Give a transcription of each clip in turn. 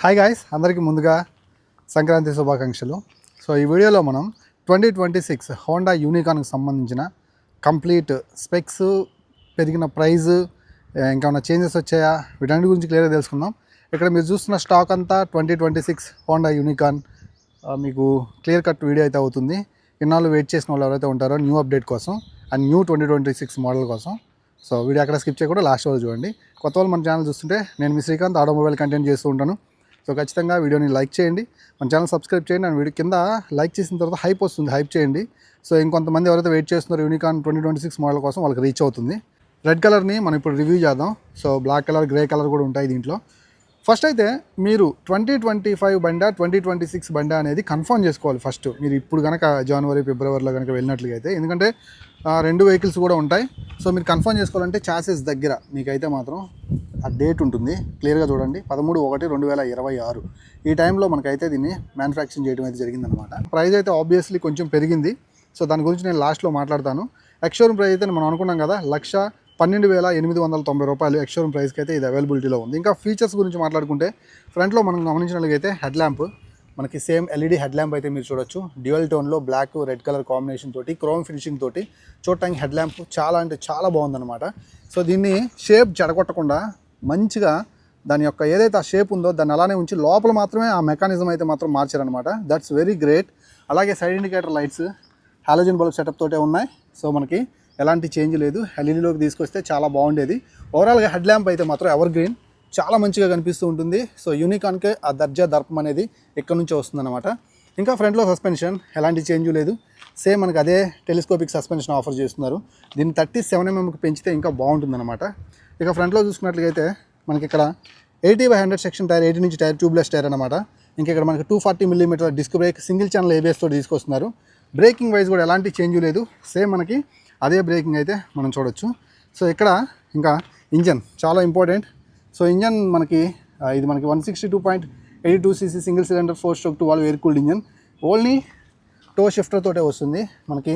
Hi guys అందరికీ ముందుగా సంక్రాంతి శుభాకాంక్షలు. సో ఈ వీడియోలో మనం ట్వంటీ ట్వంటీ సిక్స్ హోండా యూనికాన్కి సంబంధించిన కంప్లీట్ స్పెక్స్ పెరిగిన ప్రైజ్ ఇంకేమైనా చేంజెస్ వచ్చాయా? వీటన్నిటి గురించి క్లియర్గా తెలుసుకుందాం. ఇక్కడ మీరు చూస్తున్న స్టాక్ అంతా twenty twenty six Honda Unicorn మీకు క్లియర్ కట్ వీడియో అయితే అవుతుంది. ఇన్నాళ్ళు వెయిట్ చేసిన వాళ్ళు ఎవరైతే ఉంటారో న్యూ అప్డేట్ కోసం and new twenty twenty six model కోసం. సో వీడియో అక్కడ స్కిప్ చేయకుండా లాస్ట్ వరకు చూడండి. కొత్త వాళ్ళు మన ఛానల్ చూస్తుంటే నేను మీ శ్రీకాంత్ ఆటోమొబైల్ కంటెంట్ చేస్తూ ఉంటాను. సో ఖచ్చితంగా వీడియోని లైక్ చేయండి. మన ఛానల్ సబ్స్క్రైబ్ చేయండి. అండ్ వీడియో కింద లైక్ చేసిన తర్వాత హైప్ వస్తుంది. హైప్ చేయండి. సో ఇంకొంతమంది ఎవరైతే వెయిట్ చేస్తున్నారో Unicorn twenty twenty six model కోసం వాళ్ళకి రీచ్ అవుతుంది. రెడ్ కలర్ని మనం ఇప్పుడు రివ్యూ చేద్దాం. So black colour grey colour కూడా ఉంటాయి దీంట్లో. ఫస్ట్ అయితే మీరు ట్వంటీ ట్వంటీ ఫైవ్ బండా ట్వంటీ ట్వంటీ సిక్స్ బండా అనేది కన్ఫర్మ్ చేసుకోవాలి ఫస్ట్. మీరు ఇప్పుడు కనుక జనవరి ఫిబ్రవరిలో కనుక వెళ్ళినట్లుగా అయితే. ఎందుకంటే రెండు వెహికల్స్ కూడా ఉంటాయి. సో మీరు కన్ఫర్మ్ చేసుకోవాలంటే చాసెస్ దగ్గర మీకైతే మాత్రం ఆ డేట్ ఉంటుంది. క్లియర్గా చూడండి. పదమూడు ఒకటి రెండు వేల ఇరవై ఆరు. ఈ టైంలో మనకైతే దీన్ని మ్యానుఫ్యాక్చరింగ్ చేయడం అయితే జరిగిందనమాట ప్రైస్ అయితే ఆబ్వియస్లీ కొంచెం పెరిగింది. సో దాని గురించి నేను లాస్ట్లో మాట్లాడతాను. ఎక్స్షోరూమ్ ప్రైస్ అయితే మనం అనుకున్నాం కదా లక్ష పన్నెండు వేల ఎనిమిది వందల తొంభై రూపాయలు ఎక్స్షోరూమ్ ప్రైస్కి అయితే ఇది అవైలబిలిటీలో ఉంది. ఇంకా ఫీచర్స్ గురించి మాట్లాడుకుంటే ఫ్రంట్లో మనం గమనించినట్లయితే హెడ్ ల్యాంప్ మనకి సేమ్ ఎల్ఈడి హెడ్ ల్యాంప్ అయితే మీరు చూడొచ్చు. డ్యూయల్ టోన్లో బ్లాక్ రెడ్ కలర్ కాంబినేషన్ తోటి క్రోమ్ ఫినిషింగ్ తోటి చూడటానికి హెడ్ ల్యాంప్ చాలా అంటే చాలా బాగుందన్నమాట. సో దీన్ని షేప్ చెడగొట్టకుండా మంచిగా దాని యొక్క ఏదైతే ఆ షేప్ ఉందో దాన్ని అలానే ఉంచి లోపల మాత్రమే ఆ మెకానిజం అయితే మాత్రం మార్చారనమాట దట్స్ వెరీ గ్రేట్ అలాగే side indicator lights halogen bulb setup తోటే ఉన్నాయి. సో మనకి ఎలాంటి చేంజ్ లేదు. ఎల్ఈడిలోకి తీసుకొస్తే చాలా బాగుండేది. ఓవరాల్గా హెడ్ ల్యాంప్ అయితే మాత్రం ఎవర్ గ్రీన్ చాలా మంచిగా కనిపిస్తూ ఉంటుంది. సో యూనికాన్కే ఆ దర్జా దర్పం అనేది ఇక్కడ నుంచే వస్తుందన్నమాట. ఇంకా ఫ్రంట్లో సస్పెన్షన్ ఎలాంటి చేంజ్ లేదు. సేమ్ మనకి అదే టెలిస్కోపిక్ సస్పెన్షన్ ఆఫర్ చేస్తున్నారు. దీన్ని థర్టీ సెవెన్ ఎంఎంకి పెంచితే ఇంకా బాగుంటుందన్నమాట. ఇక ఫ్రంట్లో చూసుకున్నట్లయితే మనకి ఇక్కడ eighty by hundred section tyre eighty నుంచి టైర్ ట్యూబ్లెస్ టైర్ అనమాట ఇంకా ఇక్కడ మనకి two forty millimetre disc brake single channel ABS తోటి తీసుకొస్తున్నారు. బ్రేకింగ్ వైజ్ కూడా ఎలాంటి చేంజ్ లేదు. సేమ్ మనకి అదే బ్రేకింగ్ అయితే మనం చూడొచ్చు. సో ఇక్కడ ఇంకా ఇంజన్ చాలా ఇంపార్టెంట్. సో ఇంజన్ మనకి ఇది మనకి one sixty two point eighty two CC single cylinder four stroke two వాళ్ళు air cooled engine. Only toe shifter తోటే వస్తుంది. మనకి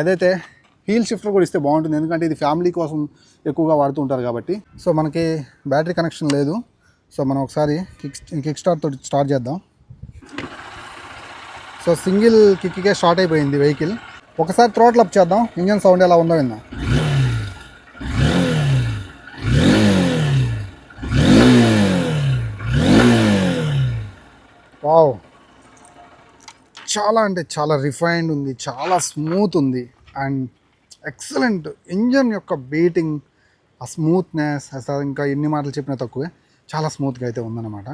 ఏదైతే హీల్ షిఫ్టర్ కూడా ఇస్తే బాగుంటుంది. ఎందుకంటే ఇది ఫ్యామిలీ కోసం ఎక్కువగా వాడుతూ ఉంటారు కాబట్టి. సో మనకి బ్యాటరీ కనెక్షన్ లేదు. సో మనం ఒకసారి కిక్ కిక్ స్టార్ట్ తోటి స్టార్ట్ చేద్దాం. సో సింగిల్ కిక్కే స్టార్ట్ అయిపోయింది వెహికల్. ఒకసారి త్రోట్ అప్ చేద్దాం. ఇంజన్ సౌండ్ ఎలా ఉందో విందాం. వావ్. చాలా అంటే చాలా రిఫైన్డ్ ఉంది చాలా స్మూత్ ఉంది అండ్ ఎక్సలెంట్ ఇంజన్ యొక్క బీటింగ్ ఆ స్మూత్నెస్ అసలు ఇంకా ఎన్ని మాటలు చెప్పినా తక్కువే చాలా స్మూత్గా అయితే ఉందన్నమాట.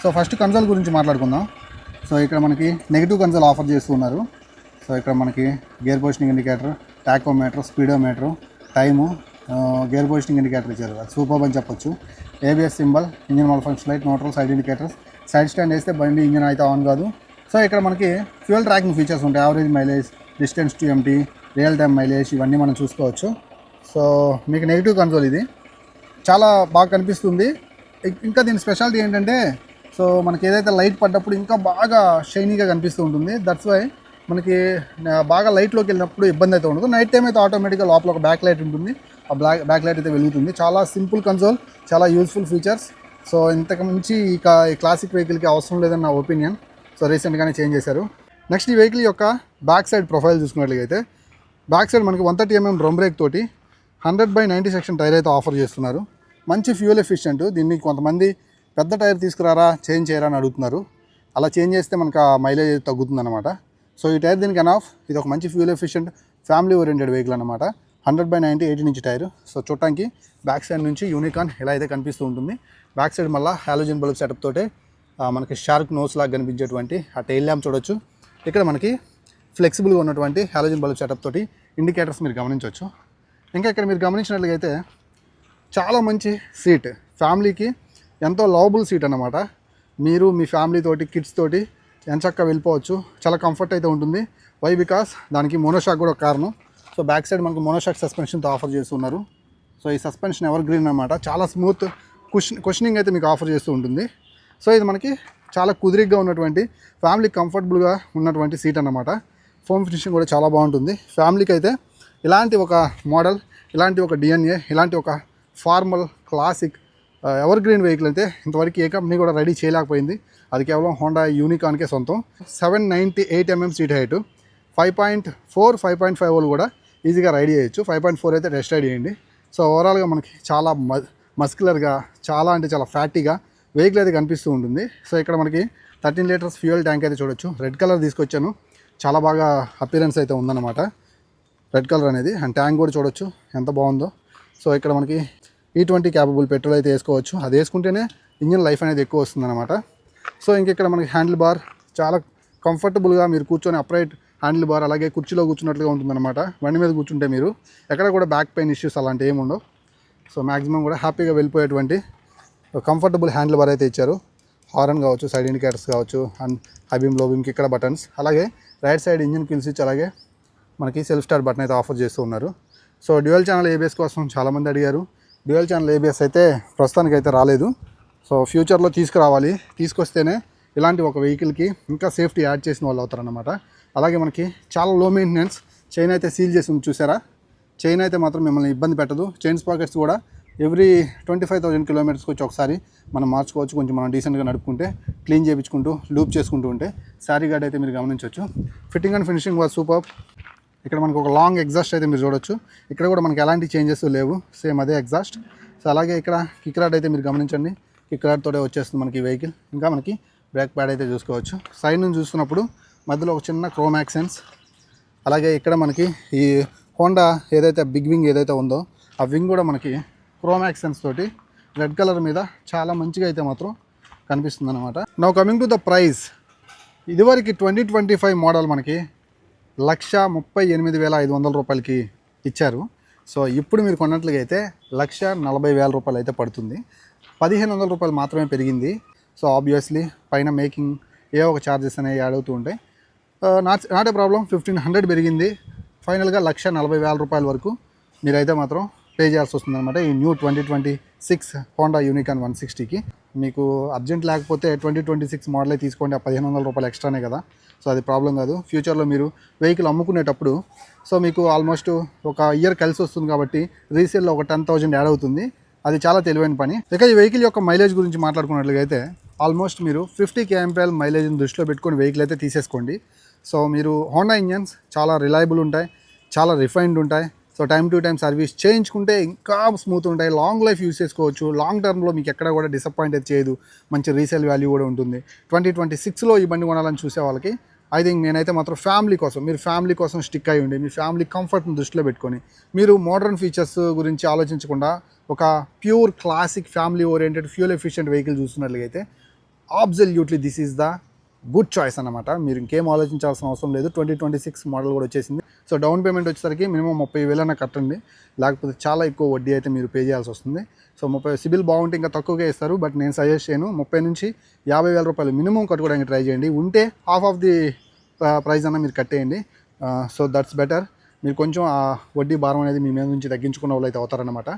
సో ఫస్ట్ కన్సోల్ గురించి మాట్లాడుకుందాం. సో ఇక్కడ మనకి నెగిటివ్ కన్సోల్ ఆఫర్ చేస్తున్నారు. సో ఇక్కడ మనకి gear positioning indicator tachometer speedometer time gear positioning indicator ఇచ్చారు. అది సూపర్ అని చెప్పొచ్చు. ABS symbol engine model function light neutral side indicators side stand వేస్తే బండి ఇంజిన్ అయితే ఆన్ కాదు. సో ఇక్కడ మనకి ఫ్యూయల్ ట్రాకింగ్ ఫీచర్స్ ఉంటాయి. Average mileage distance to empty real time mileage ఇవన్నీ మనం చూసుకోవచ్చు. సో మీకు నెగిటివ్ కన్సోల్ ఇది. చాలా బాగా కనిపిస్తుంది. ఇంకా దీని స్పెషాలిటీ ఏంటంటే సో మనకి ఏదైతే లైట్ పడ్డప్పుడు ఇంకా బాగా షైనీగా కనిపిస్తూ ఉంటుంది. దట్స్ వై మనకి బాగా లైట్లోకి వెళ్ళినప్పుడు ఇబ్బంది అయితే ఉండదు. నైట్ టైం అయితే ఆటోమేటిక్గా లోపల ఒక బ్యాక్ లైట్ ఉంటుంది. ఆ బ్లాక్ బ్యాక్ లైట్ అయితే వెలుగుతుంది. చాలా సింపుల్ కన్సోల్ చాలా యూస్ఫుల్ ఫీచర్స్ సో ఇంతకు మించి ఈ ఈ క్లాసిక్ వెహికల్కి అవసరం లేదని నా ఒపీనియన్ సో రీసెంట్గానే చేంజ్ చేశారు. నెక్స్ట్ ఈ వెహికల్ యొక్క బ్యాక్ సైడ్ ప్రొఫైల్ చూసుకున్నట్లయితే బ్యాక్ సైడ్ మనకి one thirty MM drum brake తోటి hundred by ninety section tyre అయితే ఆఫర్ చేస్తున్నారు. మంచి ఫ్యూల్ ఎఫిషియెంట్ దీన్ని కొంతమంది పెద్ద టైర్ తీసుకురారా చేంజ్ చేయరా అని అడుగుతున్నారు. అలా చేంజ్ చేస్తే మనకు ఆ మైలేజ్ తగ్గుతుంది అనమాట సో ఈ టైర్ దీనికి ఆఫ్ ఇది ఒక మంచి fuel efficient family oriented vehicle అనమాట hundred by ninety eighteen inch tyre. So చూడటానికి బ్యాక్ సైడ్ నుంచి యూనికాన్ ఇలా అయితే కనిపిస్తూ ఉంటుంది. బ్యాక్ సైడ్ మళ్ళీ హాలోజన్ బల్బ్ సెటప్ తోటే మనకి షార్క్ నోస్ లాగా కనిపించేటువంటి ఆ టైల్ ల్యాంప్ చూడొచ్చు. ఇక్కడ మనకి ఫ్లెక్సిబుల్గా ఉన్నటువంటి హాలోజన్ బల్బ్ సెటప్ తోటి ఇండికేటర్స్ మీరు గమనించవచ్చు ఇంకా ఇక్కడ మీరు గమనించినట్లయితే చాలా మంచి సీట్ ఫ్యామిలీకి ఎంతో లవబుల్ సీట్ అన్నమాట. మీరు మీ ఫ్యామిలీ తోటి కిడ్స్ తోటి ఎంచక్క వెళ్ళిపోవచ్చు. చాలా కంఫర్ట్ అయితే ఉంటుంది. వై బికాస్ దానికి మోనోషాక్ కూడా ఒక కారణం. సో బ్యాక్ సైడ్ మనకు మోనోషాక్ సస్పెన్షన్తో ఆఫర్ చేస్తున్నారు. సో ఈ సస్పెన్షన్ ఎవర్ గ్రీన్ అనమాట చాలా స్మూత్ కుష్ క్వశ్చనింగ్ అయితే మీకు ఆఫర్ చేస్తూ ఉంటుంది. సో ఇది మనకి చాలా కుదిరిగ్గా ఉన్నటువంటి ఫ్యామిలీ కంఫర్టబుల్గా ఉన్నటువంటి సీట్ అన్నమాట. ఫోమ్ ఫినిషింగ్ కూడా చాలా బాగుంటుంది. ఫ్యామిలీకి అయితే ఇలాంటి ఒక మోడల్ ఇలాంటి ఒక డిఎన్ఏ ఇలాంటి ఒక formal classic evergreen vehicle అయితే ఇంతవరకు ఏ కంపెనీ కూడా రెడీ చేయలేకపోయింది. అది కేవలం హోండా యూనికాన్కే సొంతం. Seven ninety eight MM seat height. Five point four five point five వాళ్ళు కూడా ఈజీగా రైడ్ చేయొచ్చు. ఫైవ్ పాయింట్ ఫోర్ అయితే టెస్ట్ రైడ్ చేయండి. సో ఓవరాల్గా మనకి చాలా మ మస్కులర్గా చాలా అంటే చాలా ఫ్యాటీగా వెహికల్ అయితే కనిపిస్తూ ఉంటుంది. సో ఇక్కడ మనకి థర్టీన్ లీటర్స్ ఫ్యూయల్ ట్యాంక్ అయితే చూడొచ్చు. రెడ్ కలర్ తీసుకొచ్చాను. చాలా బాగా అపీరెన్స్ అయితే ఉందన్నమాట. రెడ్ కలర్ అనేది. అండ్ ట్యాంక్ కూడా చూడొచ్చు. ఎంత బాగుందో. సో ఇక్కడ మనకి ఈ ట్వంటీ క్యాపబుల్ పెట్రోల్ అయితే వేసుకోవచ్చు. అది వేసుకుంటేనే ఇంజిన్ లైఫ్ అనేది ఎక్కువ వస్తుందన్నమాట. సో ఇంక ఇక్కడ మనకి హ్యాండిల్ బార్ చాలా కంఫర్టబుల్గా మీరు కూర్చొని అప్రైట్ హ్యాండిల్ బార్ అలాగే కుర్చీలో కూర్చున్నట్లుగా ఉంటుందన్నమాట. బండి మీద కూర్చుంటే మీరు ఎక్కడ కూడా బ్యాక్ పెయిన్ ఇష్యూస్ అలాంటివి ఏమి ఉండవు. సో మ్యాక్సిమం కూడా హ్యాపీగా వెళ్ళిపోయేటువంటి కంఫర్టబుల్ హ్యాండిల్ బార్ అయితే ఇచ్చారు. హారన్ కావచ్చు సైడ్ ఇండికేటర్స్ కావచ్చు అండ్ హైబీమ్ లోబీమ్కి ఇక్కడ బటన్స్. అలాగే right side engine kill switch అలాగే మనకి సెల్ఫ్ స్టార్ట్ బటన్ అయితే ఆఫర్ చేస్తూ ఉన్నారు. సో డ్యూయల్ ఛానల్ ఏబిఎస్ కోసం చాలామంది అడిగారు. డ్యూయల్ ఛానల్ ఏబిఎస్ అయితే ప్రస్తుతానికి అయితే రాలేదు. సో ఫ్యూచర్లో తీసుకురావాలి. తీసుకొస్తేనే ఇలాంటి ఒక వెహికల్కి ఇంకా సేఫ్టీ యాడ్ చేసిన వాళ్ళు అవుతారనమాట అలాగే మనకి చాలా లో మెయింటెనెన్స్ చైన్ అయితే సీల్ చేసి ఉంది చూసారా? చైన్ అయితే మాత్రం మిమ్మల్ని ఇబ్బంది పెట్టదు. చైన్ పాకెట్స్ కూడా ఎవ్రీ ట్వంటీ ఫైవ్ థౌసండ్ కిలోమీటర్స్కి వచ్చి ఒకసారి మనం మార్చుకోవచ్చు. కొంచెం మనం డీసెంట్గా నడుపుకుంటే క్లీన్ చేయించుకుంటూ లూప్ చేసుకుంటూ ఉంటే శారీ గార్డ్ అయితే మీరు గమనించవచ్చు. Fitting and finishing was super ఇక్కడ మనకు ఒక లాంగ్ ఎగ్జాస్ట్ అయితే మీరు చూడొచ్చు. ఇక్కడ కూడా మనకి ఎలాంటి చేంజెస్ లేవు. సేమ్ అదే ఎగ్జాస్ట్ సో అలాగే ఇక్కడ కిక్ రాడ్ అయితే మీరు గమనించండి. కిక్ రాడ్ తోటే వచ్చేస్తుంది మనకి వెహికల్ ఇంకా మనకి బ్రేక్ ప్యాడ్ అయితే చూసుకోవచ్చు. సైడ్ నుంచి చూస్తున్నప్పుడు మధ్యలో ఒక చిన్న క్రోమ్ యాక్సెన్స్. అలాగే ఇక్కడ మనకి ఈ హోండా ఏదైతే బిగ్ వింగ్ ఏదైతే ఉందో ఆ వింగ్ కూడా మనకి క్రోమ్ యాక్సెన్స్ తోటి రెడ్ కలర్ మీద చాలా మంచిగా అయితే మాత్రం కనిపిస్తుంది అనమాట now coming to the price ఇదివరకు ట్వంటీ ట్వంటీ ఫైవ్ మోడల్ మనకి లక్ష ముప్పై ఎనిమిది వేల ఐదు వందల రూపాయలకి ఇచ్చారు. సో ఇప్పుడు మీరు కొన్నట్లుగా అయితే లక్ష నలభై వేల రూపాయలు అయితే పడుతుంది. పదిహేను వందల రూపాయలు మాత్రమే పెరిగింది. సో ఆబ్వియస్లీ పైన మేకింగ్ ఏ ఒక ఛార్జెస్ అనేవి యాడ్ అవుతూ ఉంటాయి. Not not a problem fifteen hundred పెరిగింది. ఫైనల్గా లక్ష నలభై వేల రూపాయల వరకు మీరైతే మాత్రం పే చేయాల్సి వస్తుంది అనమాట ఈ new twenty twenty six Honda Unicorn one సిక్స్టీకి మీకు అర్జెంట్ లేకపోతే ట్వంటీ ట్వంటీ సిక్స్ మోడలే తీసుకోండి. ఆ పదిహేను వందల రూపాయలు ఎక్స్ట్రానే కదా. సో అది ప్రాబ్లం కాదు. ఫ్యూచర్లో మీరు వెహికల్ అమ్ముకునేటప్పుడు సో మీకు ఆల్మోస్ట్ ఒక ఇయర్ కలిసి వస్తుంది కాబట్టి రీసేల్లో ఒక టెన్ థౌజండ్ యాడ్ అవుతుంది. అది చాలా తెలివైన పని. ఇక ఈ వెహికల్ యొక్క మైలేజ్ గురించి మాట్లాడుకున్నట్లయితే ఆల్మోస్ట్ మీరు ఫిఫ్టీ కేఎంపీఎల్ మైలేజ్ని దృష్టిలో పెట్టుకొని వెహికల్ అయితే తీసేసుకోండి. సో మీరు హోండా ఇంజన్స్ చాలా రిలయబుల్ ఉంటాయి చాలా రిఫైన్డ్ ఉంటాయి. So time to time service చేయించుకుంటే ఇంకా స్మూత్ ఉంటాయి. లాంగ్ లైఫ్ యూస్ చేసుకోవచ్చు. లాంగ్ టర్మ్లో మీకు ఎక్కడ కూడా డిసప్పాయింట్ అయితే చేయదు. మంచి రీసేల్ వాల్యూ కూడా ఉంటుంది. ట్వంటీ ట్వంటీ సిక్స్లో ఈ బండి కొనాలని చూసే వాళ్ళకి ఐ థింక్ నేనైతే మాత్రం ఫ్యామిలీ కోసం మీరు ఫ్యామిలీ కోసం స్టిక్ అయి ఉండి మీ ఫ్యామిలీ కంఫర్ట్ని దృష్టిలో పెట్టుకొని మీరు మోడర్న్ ఫీచర్స్ గురించి ఆలోచించకుండా ఒక pure classic family oriented fuel efficient vehicle చూస్తున్నట్లయితే absolutely this is the good choice అనమాట మీరు ఇంకేం ఆలోచించాల్సిన అవసరం లేదు. ట్వంటీ ట్వంటీ సిక్స్ మోడల్ కూడా వచ్చేసింది. సో డౌన్ పేమెంట్ వచ్చేసరికి మినిమం ముప్పై వేలైనా కట్టండి. లేకపోతే చాలా ఎక్కువ వడ్డీ అయితే మీరు పే చేయాల్సి వస్తుంది. సో ముప్పై సిబిల్ బాగుంటే ఇంకా తక్కువగా ఇస్తారు. బట్ నేను సజెస్ట్ చేయను. ముప్పై నుంచి యాభై వేల రూపాయలు మినిమం కట్టుకోవడానికి ట్రై చేయండి. ఉంటే హాఫ్ ఆఫ్ ది ప్రైస్ అన్న మీరు కట్టేయండి. So that's better. మీరు కొంచెం ఆ వడ్డీ భారం అనేది మీ మీద నుంచి తగ్గించుకున్న వాళ్ళు అయితే అవుతారనమాట